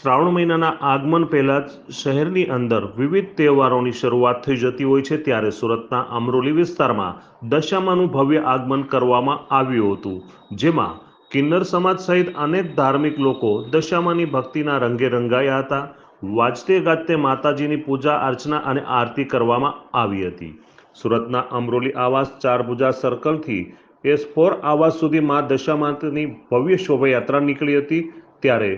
શ્રાવણ મહિનાના આગમન પહેલાં જ શહેરની અંદર વિવિધ તહેવારોની શરૂઆત થઈ જતી હોય છે, ત્યારે સુરતના અમરોલી વિસ્તારમાં દશામાનું ભવ્ય આગમન કરવામાં આવ્યું હતું, જેમાં કિન્નર સમાજ સહિત અનેક ધાર્મિક લોકો દશામાની ભક્તિના રંગે રંગાયા હતા. વાજતે ગાજતે માતાજીની પૂજા, અર્ચના અને આરતી કરવામાં આવી હતી. સુરતના અમરોલી આવાસ ચાર પૂજા સર્કલથી એસ ફોર આવાસ સુધી મા દશામાતની ભવ્ય શોભાયાત્રા નીકળી હતી, ત્યારે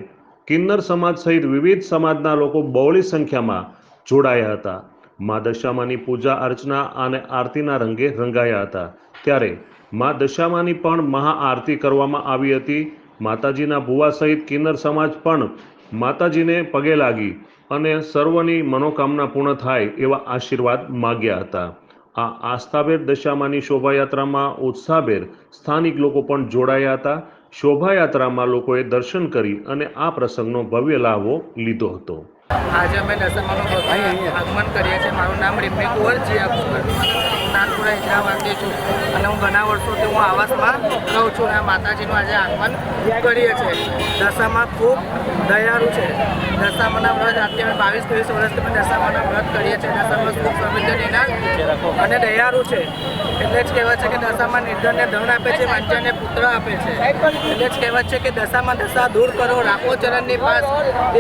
કિન્નર સમાજ સહિત વિવિધ સમાજના લોકો બહોળી સંખ્યામાં જોડાયા હતા. મા દશામાની પૂજા અર્ચના અને આરતીના રંગે રંગાયા હતા. ત્યારે મા દશામાની પણ મહાઆરતી કરવામાં આવી હતી. માતાજીના ભુવા સહિત કિન્નર સમાજ પણ માતાજીને પગે લાગી અને સર્વની મનોકામના પૂર્ણ થાય એવા આશીર્વાદ માગ્યા હતા. આ આસ્થાભેર દશામાની શોભાયાત્રામાં ઉત્સાહભેર સ્થાનિક લોકો પણ જોડાયા હતા. શોભાયાત્રામાં લોકોએ દર્શન કરી અને આ પ્રસંગનો ભવ્ય લાભો લીધો હતો. આજે અમે ભવ્ય આગમન કરીએ છીએ. મારું નામ રેમ્મી કુંવર હું નાનપુરા હૈદરાબાદથી છું. અને હું ઘણા વર્ષોથી હું આવાસમાં રહું છું અને માતાજીનું આજે આગમન કરીએ છીએ. દશામાં ખૂબ દયાળુ છે. દશામાના વ્રત આજથી અમે બાવીસ ત્રેવીસ વર્ષથી પણ દશામાના વ્રત કરીએ છીએ. દશામાં ખૂબ સંવેદનીના અને દયાળુ છે. એટલે જ કહેવાય છે કે દશામાં નિર્ધનને ધન આપે છે વાંચાને પુત્ર આપે છે. એટલે જ કહેવાય છે કે દશામાં દશા દૂર કરો રાખો ચરણની પાસ.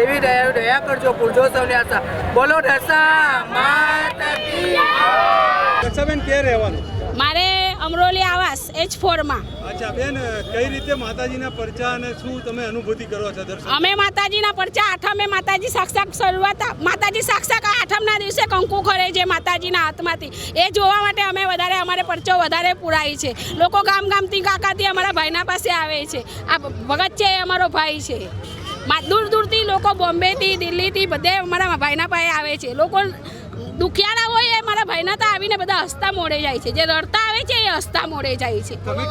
એવી દયા દયા કરજો પૂરજો આશા. બોલો ઢસા માતા કી કે રહેવાનું? મારે અમરોલી આવાસ એચ ફોરમાં અચ્છા બેન કઈ રીતે માતાજીના પરચા અને શું તમે અનુભૂતિ કરો છો દર્શન અમે માતાજીના પરચા આઠમે માતાજી સાક્ષાત શરૂઆત માતાજી સાક્ષાત આઠમના દિવસે કંકુ ખરે છે માતાજીના હાથમાંથી. એ જોવા માટે અમે વધારે અમારે પરચો વધારે પુરાય છે. લોકો ગામ ગામથી કાકાથી અમારા ભાઈના પાસે આવે છે. આ ભગત છે એ અમારો ભાઈ છે. દૂર દૂરથી લોકો બોમ્બેથી દિલ્હીથી બધે અમારા ભાઈના પાસે આવે છે. લોકો દુખિયાળા હોય એ મારા ભાઈના તો આવીને બધા હસતા મોડે જાય છે. જે રડતા આવે છે એ હસતા મોડે જાય છે. તમે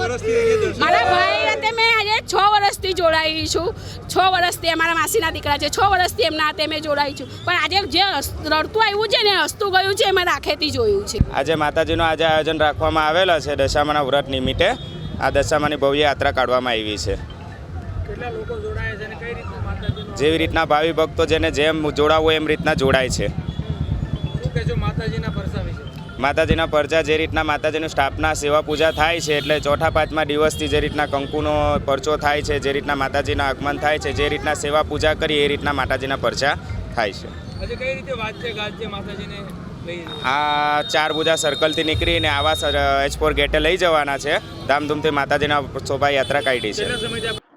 વર્ષથી મારા ભાઈ હાથે મેં આજે છ વર્ષથી જોડાઈ છું. છ વર્ષથી અમારા માસીના દીકરા છે. છ વર્ષથી એમના હાથે મેં જોડાઈ છું. પણ આજે જે રડતું આવ્યું છે ને હસતું ગયું છે મેં રાખેથી જોયું છે. આજે માતાજીનું આજે આયોજન રાખવામાં આવેલા છે દશામાના વ્રત નિમિત્તે. આ દશામાની ભવ્ય યાત્રા કાઢવામાં આવી છે. જેવી રીતના ભાવિ ભક્તો જેને જેમ જોડાવવું એમ રીતના જોડાય છે. માતાજીના પરચા જે રીતના માતાજીનું સ્થાપના સેવા પૂજા થાય છે એટલે ચોથા પાંચમા દિવસથી જે રીતના કંકુનો પરચો થાય છે જે રીતના માતાજીના આગમન થાય છે જે રીતના સેવા પૂજા કરી એ રીતના માતાજીના પરચા થાય છે. આ ચાર પૂજા સર્કલથી નીકળીને આવા એચ ફોર ગેટે લઈ જવાના છે. ધામધૂમથી માતાજીના શોભાયાત્રા કાઢી છે.